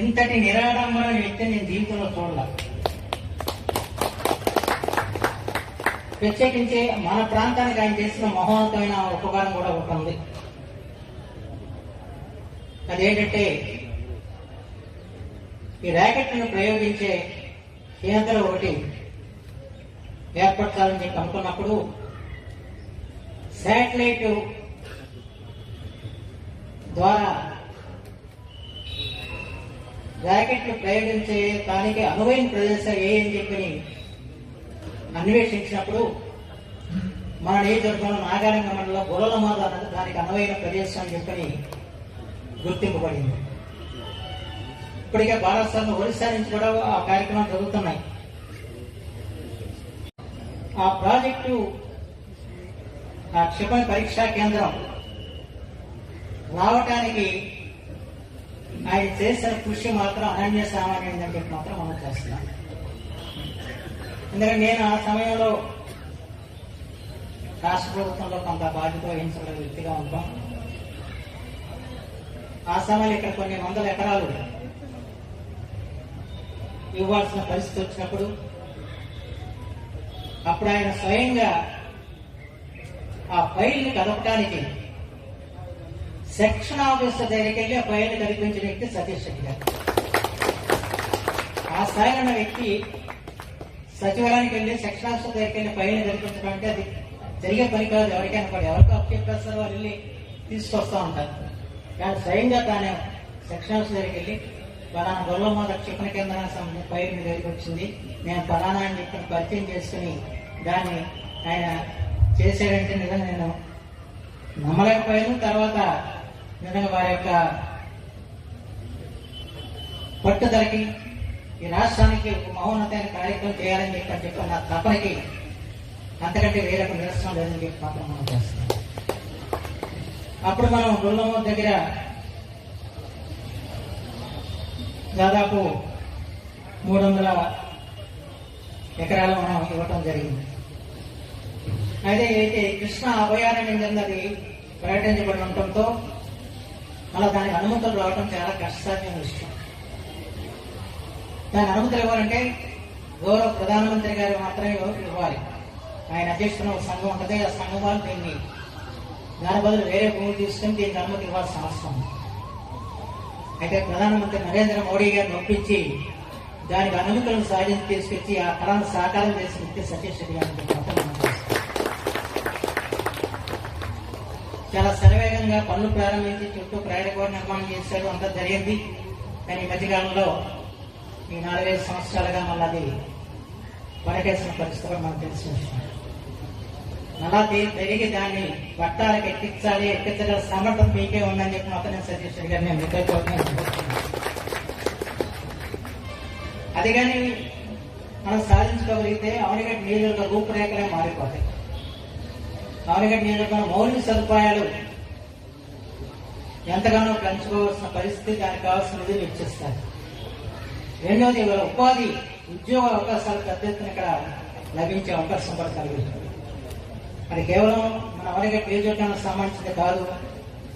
ఇంతటి నిరాడంబర వ్యక్తి నేను జీవితంలో చూడాల. ప్రత్యేకించి మన ప్రాంతానికి ఆయన చేసిన మహోన్నతమైన ఉపకారం కూడా ఒకటి ఉంది. అదేంటంటే ఈ ర్యాకెట్లను ప్రయోగించే కేంద్రం ఒకటి ఏర్పరచాలని చెప్పి అనుకున్నప్పుడు శాటిలైట్ ద్వారా జాకెట్లు ప్రయోగించే దానికి అనువైన ప్రదేశం ఏ అని చెప్పి అన్వేషించినప్పుడు మన నియోజకవర్గంలో నాగారంగ మండలంలో గురలమాద అన్నది దానికి అనువైన ప్రదేశం అని చెప్పని గుర్తింపబడింది. ఇప్పటికే భారతదేశంలో ఒరిస్సా నుంచి కూడా ఆ కార్యక్రమాలు జరుగుతున్నాయి. ఆ ప్రాజెక్టు ఆ క్షిపణి పరీక్షా కేంద్రం రావటానికి ఆయన చేసిన కృషి మాత్రం అనన్య సామాన్యమైందని చెప్పి మాత్రం మనం చేస్తున్నాం. ఎందుకంటే నేను ఆ సమయంలో రాష్ట్ర ప్రభుత్వంలో కొంత బాధ్యత వహించగల వ్యక్తిగా ఉంటాం. ఆ సమయంలో ఇక్కడ కొన్ని వందల ఎకరాలు ఇవ్వాల్సిన పరిస్థితి వచ్చినప్పుడు అప్పుడు ఆయన స్వయంగా ఆ ఫైల్ని కదపడానికి సెక్షన్ ఆఫీసర్ దగ్గరికి వెళ్ళి ఆ ఫైల్ని కనిపించిన వ్యక్తి సతీష్ రెడ్డి గారు. ఆ స్థాయిలో ఉన్న వ్యక్తి సచివాలయానికి వెళ్ళి సెక్షన్ ఆఫీసర్ దగ్గరికి వెళ్ళి కనిపించడం అంటే అది జరిగే పని కాదు ఎవరికైనా కూడా. ఎవరికి అప్పచెప్పేస్తారో వాళ్ళు వెళ్ళి తీసుకొస్తా ఉంటారు. కానీ స్వయంగా తానే సెక్షన్ ఆఫీసర్ దగ్గరికి వెళ్ళి ఫలానా గొల్లమాద క్షిపణ కేంద్రానికి సంబంధించిన ఫైల్ మీ దగ్గరికి వచ్చింది. నేను ఫలానా అని చెప్పి పరిచయం చేసుకుని దాన్ని ఆయన చేశాడంటే నిజంగా నేను నమ్మలేకపోయాను. తర్వాత నిజంగా వారి యొక్క పట్టుదలకి ఈ రాష్ట్రానికి ఒక మహోన్నతమైన కార్యక్రమం చేయాలని చెప్పి చెప్పి నా తపనకి అంతకంటే వేరొక నిరసన లేదని చెప్పి మాత్రం మనం చేస్తున్నాం. అప్పుడు మనం గుల్లమ్మ దగ్గర దాదాపు మూడు వందల ఎకరాలు మనం ఇవ్వటం జరిగింది. అయితే అయితే కృష్ణ అభయారణ్యం కింద అది ప్రకటించబడి ఉండటంతో మళ్ళీ దానికి అనుమతులు రావడం చాలా కష్టసాధ్యమైన విషయం. దాని అనుమతులు ఇవ్వాలంటే గౌరవ ప్రధానమంత్రి గారు మాత్రమే ఇవ్వాలి. ఆయన అధ్యక్షుడు ఒక సంఘం ఉంటుంది ఆ సంఘం వాళ్ళు దీన్ని దాని బదులు వేరే భూములు తీసుకుని దీనికి అనుమతి ఇవ్వాల్సిన అవసరం అయితే ప్రధానమంత్రి నరేంద్ర మోడీ గారిని ఒప్పించి దానికి అనుమతులను సాధించి తీసుకొచ్చి ఆ కళను సాకారం చేసిన వ్యక్తి సతీష్ రెడ్డి గారిని చెప్పి మాత్రం మనం చేస్తాం. చాలా శరవేగంగా పనులు ప్రారంభించి చుట్టూ ప్రయాణ నిర్మాణం చేశారు. అంతా జరిగింది. కానీ ఈ మధ్యకాలంలో ఈ నాలుగైదు సంవత్సరాలుగా మళ్ళీ అది పడకేసిన పరిస్థితి కూడా మనకు తెలిసి మళ్ళా పెరిగి తిరిగి దాన్ని పట్టాలకు ఎక్కించాలి ఎక్కించగల సమర్థం మీకే ఉందని చెప్పి మాత్రం నేను సతీష్ రెడ్డి గారిని విద్యార్థి అది కానీ మనం సాధించుకోగలిగితే అవనిగడ్డ నియోజకవర్గ రూపురేఖలే మారిపోతాయి. అవనిగడ్డ నియోజకవర్గం మౌలిక సదుపాయాలు ఎంతగానో పెంచుకోవాల్సిన పరిస్థితి దానికి కావాల్సిన నిధులు ఇచ్చిస్తారు రెండవది ఇవాళ ఉపాధి ఉద్యోగ అవకాశాలు పెద్ద ఎత్తున ఇక్కడ లభించే అవకాశం కూడా కలిగింది. అది కేవలం మన అవనిగడ్డ నియోజకవర్గానికి సంబంధించింది కాదు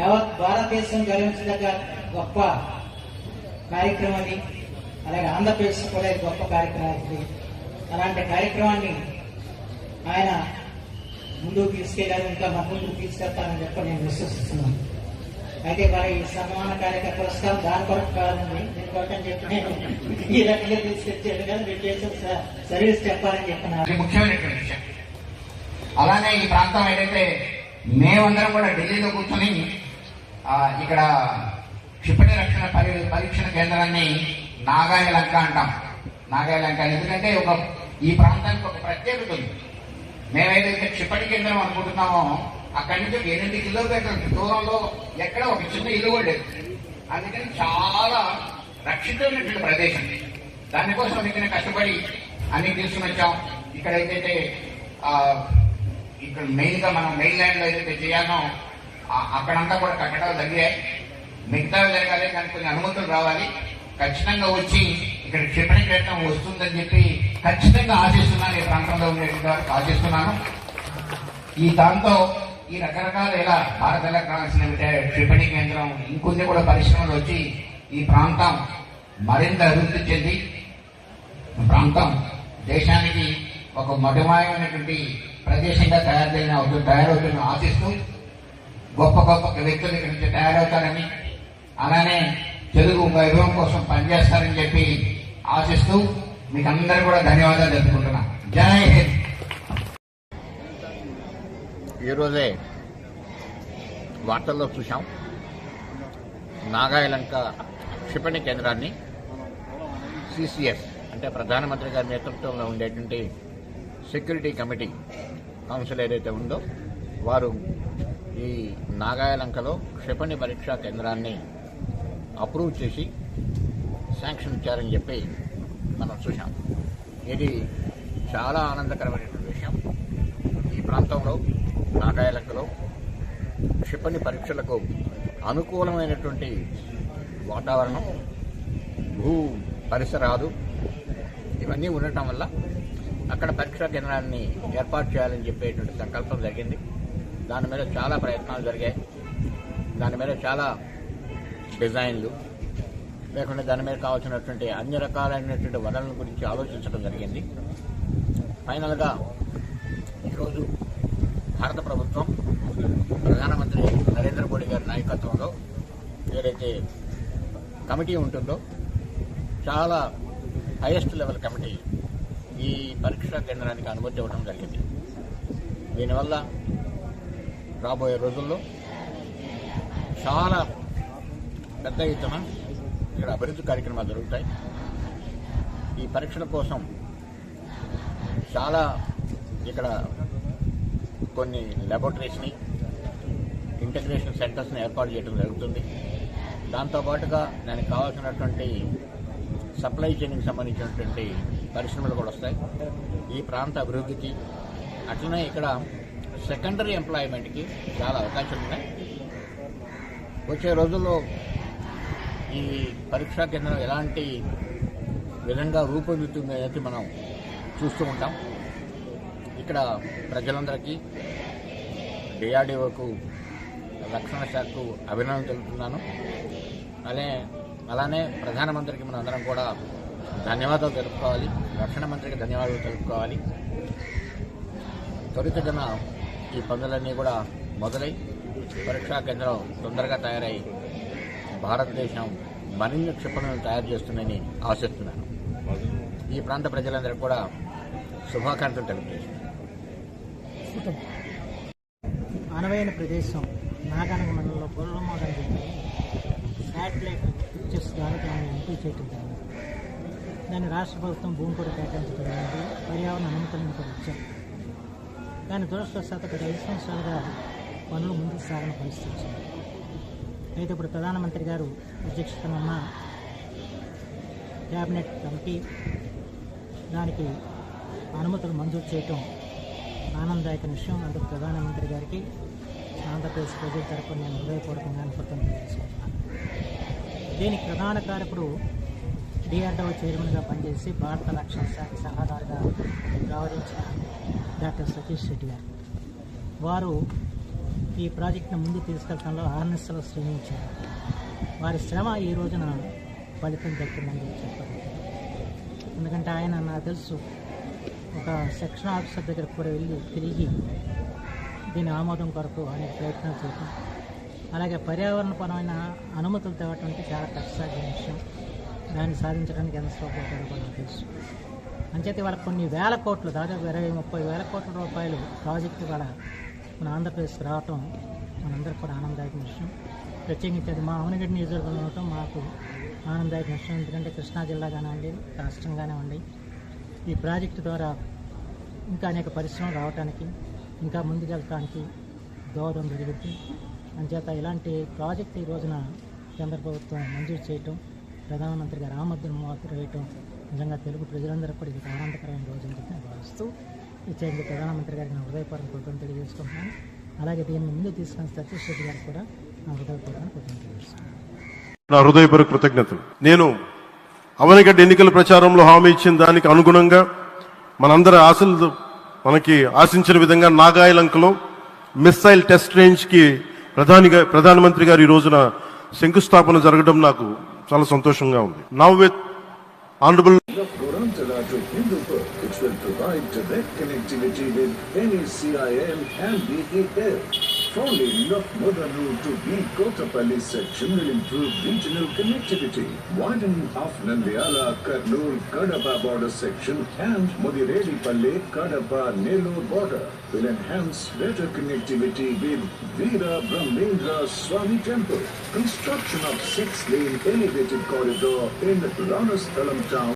యావత్ భారతదేశం గర్వించదగ్గ గొప్ప కార్యక్రమం అది. అలాగే ఆంధ్రప్రదేశ్ కూడా గొప్ప కార్యక్రమం అలాంటి కార్యక్రమాన్ని ఆయన ముందుకు తీసుకెళ్ళాలి ఇంకా మన ముందుకు తీసుకెళ్తానని చెప్పి నేను విశ్వసిస్తున్నాను. అయితే మరి ఈ సన్మాన కార్యక్రమ పురస్కారం దాని కొరకు కాదండి దీని కొరకు అని చెప్పి నేను ఈ రకంగా తీసుకొచ్చాను కదా మీరు చేసిన సర్వీస్ చెప్పాలని చెప్పిన అది ముఖ్యమైనటువంటి విషయం. అలానే ఈ ప్రాంతం ఏదైతే మేమందరం కూడా ఢిల్లీలో కూర్చొని ఇక్కడ క్షిపణి రక్షణ పరి పరీక్షణ కేంద్రాన్ని నాగాయలంక అంటాం. నాగాయలంక ఎందుకంటే ఒక ఈ ప్రాంతానికి ఒక ప్రత్యేకత ఉంది. మేమేదైతే క్షిపణి కేంద్రం అనుకుంటున్నామో అక్కడి నుంచి ఒక ఎనిమిది కిలోమీటర్ల దూరంలో ఎక్కడ ఒక చిన్న ఇల్లు కూడా లేదు. అందుకని చాలా రక్షితమైనటువంటి ప్రదేశం దానికోసం ఇక్కడ కష్టపడి అన్ని తీసుకుని వచ్చాం. ఇక్కడ ఏంటంటే ఇక్కడ మెయిన్గా మనం మెయిన్ ల్యాండ్లో ఏదైతే చేయాలో అక్కడంతా కూడా కట్టడాలు జరిగాయి మిగతా జరగాలి కానీ కొన్ని అనుమతులు రావాలి. ఖచ్చితంగా వచ్చి ఇక్కడ క్షిపణి కేంద్రం వస్తుందని చెప్పి ఖచ్చితంగా ఆశిస్తున్నాను ఈ ప్రాంతంలో ఉండేటువంటి వారికి ఆశిస్తున్నాను. ఈ దాంతో ఈ రకరకాల ఇలా భారత ఎలక్ట్రానిక్స్ లిమిటెడ్ క్షిపణి కేంద్రం ఇంకొన్ని కూడా పరిశ్రమలు వచ్చి ఈ ప్రాంతం మరింత అభివృద్ధి చెంది ప్రాంతం దేశానికి ఒక మధుమాయమైనటువంటి ప్రదేశంగా తయారు అవుతుంది తయారవుతుందని ఆశిస్తూ గొప్ప గొప్ప వ్యక్తులు ఇక్కడి నుంచి తయారవుతారని అలానే తెలుగు వైభవం కోసం పనిచేస్తారని చెప్పి ఆశిస్తూ మీకు అందరూ కూడా ధన్యవాదాలు తెలుపుకుంటున్నా. జై హింద్. ఈరోజే వార్తల్లో చూశాం. నాగాయలంక క్షిపణి కేంద్రాన్ని సిసిఎస్ అంటే ప్రధానమంత్రి గారి నేతృత్వంలో ఉండేటువంటి సెక్యూరిటీ కమిటీ కౌన్సిల్ ఏదైతే ఉందో వారు ఈ నాగాయలంకలో క్షిపణి పరీక్షా కేంద్రాన్ని అప్రూవ్ చేసి శాంక్షన్ ఇచ్చారని చెప్పి మనం చూశాం. ఇది చాలా ఆనందకరమైనటువంటి విషయం. ఈ ప్రాంతంలో నాగాయలంకలో క్షిపణి పరీక్షలకు అనుకూలమైనటువంటి వాతావరణం భూ పరిసరాలు ఇవన్నీ ఉండటం వల్ల అక్కడ పరీక్షా కేంద్రాన్ని ఏర్పాటు చేయాలని చెప్పేటువంటి సంకల్పం జరిగింది. దాని మీద చాలా ప్రయత్నాలు జరిగాయి. దాని మీద చాలా డిజైన్లు లేకుంటే దాని మీద కావాల్సినటువంటి అన్ని రకాలైనటువంటి వనరుల గురించి ఆలోచించడం జరిగింది. ఫైనల్గా ఈరోజు భారత ప్రభుత్వం ప్రధానమంత్రి నరేంద్ర మోడీ గారి నాయకత్వంలో ఏదైతే కమిటీ ఉంటుందో చాలా హైయెస్ట్ లెవెల్ కమిటీ ఈ పరీక్షా కేంద్రానికి అనుమతి ఇవ్వడం జరిగింది. దీనివల్ల రాబోయే రోజుల్లో చాలా పెద్ద ఎత్తున ఇక్కడ అభివృద్ధి కార్యక్రమాలు జరుగుతాయి. ఈ పరీక్షల కోసం చాలా ఇక్కడ కొన్ని ల్యాబొరేటరీస్ని ఇంటగ్రేషన్ సెంటర్స్ని ఏర్పాటు చేయడం జరుగుతుంది. దాంతోపాటుగా దానికి కావాల్సినటువంటి సప్లై చైన్కి సంబంధించినటువంటి పరిశ్రమలు కూడా వస్తాయి. ఈ ప్రాంత అభివృద్ధికి అట్లనే ఇక్కడ సెకండరీ ఎంప్లాయ్మెంట్కి చాలా అవకాశాలు ఉన్నాయి. వచ్చే రోజుల్లో ఈ పరీక్షా కేంద్రం ఎలాంటి విధంగా రూపొందుతుంది అనేది మనం చూస్తూ ఉంటాం. ఇక్కడ ప్రజలందరికీ డిఆర్డీఓకు రక్షణ శాఖకు అభినందనలు తెలుపుతున్నాను. అలానే అలానే ప్రధానమంత్రికి మనం అందరం కూడా ధన్యవాదాలు తెలుపుకోవాలి. రక్షణ మంత్రికి ధన్యవాదాలు తెలుపుకోవాలి. త్వరితగన ఈ పనులన్నీ కూడా మొదలై పరీక్షా కేంద్రం తొందరగా తయారై భారతదేశం మరిన్ని క్షిపణులను తయారు చేస్తుందని ఆశిస్తున్నాను. ఈ ప్రాంత ప్రజలందరికీ కూడా శుభాకాంక్షలు తెలియజేస్తున్నాను. అనువైన ప్రదేశం నాగానగ మండలంలో గొల్లమోడని చెప్పి శాటిలైట్ పిక్చర్స్ ద్వారా దాన్ని ఎంపిక చేయటం జరిగింది. దాన్ని రాష్ట్ర ప్రభుత్వం భూమి కూడా కేటాయించడం జరిగింది పర్యావరణ అనుమతులను కూడా ఇచ్చారు. దాని దురదృష్టవశాత్తు గత ఐదు సంవత్సరాలుగా పనులు ముందుకు సాగిన పరిస్థితి వచ్చింది. అయితే ఇప్పుడు ప్రధానమంత్రి గారు అధ్యక్షతన ఉన్న క్యాబినెట్ కమిటీ దానికి అనుమతులు మంజూరు చేయటం ఆనందదాయక విషయం. అందుకు ప్రధానమంత్రి గారికి ఆంధ్రప్రదేశ్ ప్రజల తరపున నేను హృదయపూర్వకంగా కృతజ్ఞతలు తెలుసుకుంటున్నాను. దీనికి ప్రధాన కారకుడు డిఆర్డో చైర్మన్గా పనిచేసి భారత రక్షణ శాఖ సలహాదారుగా వ్యవహరించిన డాక్టర్ సతీష్ రెడ్డి గారు. వారు ఈ ప్రాజెక్ట్ను ముందు తీసుకెళ్ళడంలో ఆర్నెస్లో శ్రమించారు. వారి శ్రమ ఈ రోజున ఫలితం దక్కిందని చెప్పారు. ఎందుకంటే ఆయన నాకు తెలుసు ఒక సెక్షన్ ఆఫీసర్ దగ్గరకు కూడా వెళ్ళి తిరిగి దీని ఆమోదం కొరకు అనేక ప్రయత్నాలు చేయటం అలాగే పర్యావరణపరమైన అనుమతులు తేవటం అంటే చాలా కష్టసాధ్యమైన విషయం. దాన్ని సాధించడానికి ఎంత శ్రమపడ్డారో కూడా నాకు తెలుసు. అంచేత వాళ్ళకి కొన్ని వేల కోట్లు దాదాపు ఇరవై ముప్పై వేల కోట్ల రూపాయలు ప్రాజెక్టు కూడా మన ఆంధ్రప్రదేశ్కి రావటం మనందరికీ కూడా ఆనందదాయక విషయం. ప్రత్యేకించి అది మా అవనగడ్డ నియోజకవర్గంలో ఉండటం మాకు ఆనందదాయక విషయం. ఎందుకంటే కృష్ణా జిల్లా కానివ్వండి రాష్ట్రం కానివ్వండి ఈ ప్రాజెక్టు ద్వారా ఇంకా అనేక పరిశ్రమలు రావడానికి ఇంకా ముందుకెళ్ళటానికి గౌరవం జరుగుతుంది అంచేత ఇలాంటి ప్రాజెక్ట్ ఈ రోజున కేంద్ర ప్రభుత్వం మంజూరు చేయటం ప్రధానమంత్రి గారు ఆమోదం మాత్రం వేయటం నిజంగా తెలుగు ప్రజలందరూ కూడా ఇది ఆనందకరమైన రోజు అని చెప్పి భావిస్తూ ఇచ్చేందుకు ప్రధానమంత్రి గారికి నా హృదయపూర్వక కృతజ్ఞతలు తెలియజేసుకుంటున్నాను. అలాగే దీన్ని ముందు తీసుకున్న సతీష్ రెడ్డి గారికి కూడా నా హృదయపూర్వక కృతజ్ఞతలు తెలియజేస్తున్నాను నా హృదయపూర్వక కృతజ్ఞతలు. నేను అవనిగడ్డ ఎన్నికల ప్రచారంలో హామీ ఇచ్చిన దానికి అనుగుణంగా మనందరి ఆశలు మనకి ఆశించిన విధంగా నాగాయలంకలో మిస్సైల్ టెస్ట్ రేంజ్కి ప్రధానిగా ప్రధానమంత్రి గారు ఈ రోజున శంకుస్థాపన జరగడం నాకు చాలా సంతోషంగా ఉంది. Now with honourable direct connectivity with NECIL and BEL. Falling of Modanu to B Kotapalli section will improve regional connectivity. Widening of Nandiala, Karnool, Kadapa border section and Mudiredi Kadapa, Nellore border will enhance better connectivity with Veera Brahmendra Swami Temple. Construction of six-lane elevated corridor in Ranasthalam town